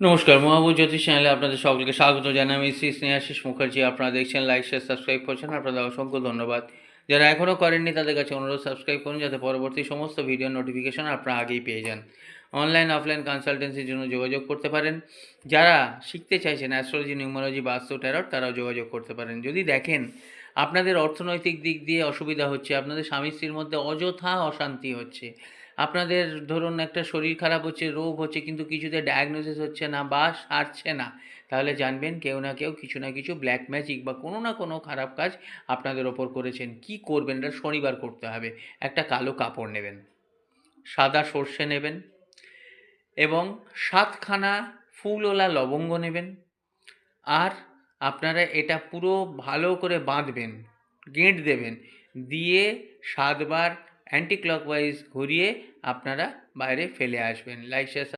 নমস্কার মহাবু জ্যোতিষ চ্যানেলে আপনাদের সকলকে স্বাগত জানাই। আমি শ্রী স্নেহাশিস মুখার্জি। আপনারা দেখছেন লাইক, শেয়ার, সাবস্ক্রাইব করছেন। আপনাদের অসংখ্য ধন্যবাদ। যারা এখনও করেননি, তাদের কাছে অনুরোধ, সাবস্ক্রাইব করুন, যাতে পরবর্তী সমস্ত ভিডিও নোটিফিকেশন আপনারা আগেই পেয়ে যান। অনলাইন অফলাইন কনসালটেন্সির জন্য যোগাযোগ করতে পারেন। যারা শিখতে চাইছেন অ্যাস্ট্রোলজি নিউমোলজি বাস্তু ট্যারট তারাও যোগাযোগ করতে পারেন। যদি দেখেন আপনাদের অর্থনৈতিক দিক দিয়ে অসুবিধা হচ্ছে, আপনাদের স্বামী স্ত্রীর মধ্যে অযথা অশান্তি হচ্ছে, আপনাদের ধরুন একটা শরীর খারাপ হচ্ছে, রোগ হচ্ছে, কিন্তু কিছুতে ডায়াগনোসিস হচ্ছে না বা সারছে না, তাহলে জানবেন কেউ না কেউ কিছু না কিছু ব্ল্যাক ম্যাজিক বা কোনো না কোনো খারাপ কাজ আপনাদের ওপর করেছেন। কি করবেন? এটা শনিবার করতে হবে। একটা কালো কাপড় নেবেন, সাদা সর্ষে নেবেন এবং সাতখানা ফুলওলা লবঙ্গ নেবেন। আর আপনারা এটা পুরো ভালো করে বাঁধবেন, গেঁট দেবেন, দিয়ে সাতবার অ্যান্টি ক্লকওয়াইজ ঘুরিয়ে আপনারা বাইরে ফেলে আসবেন। শেয়ার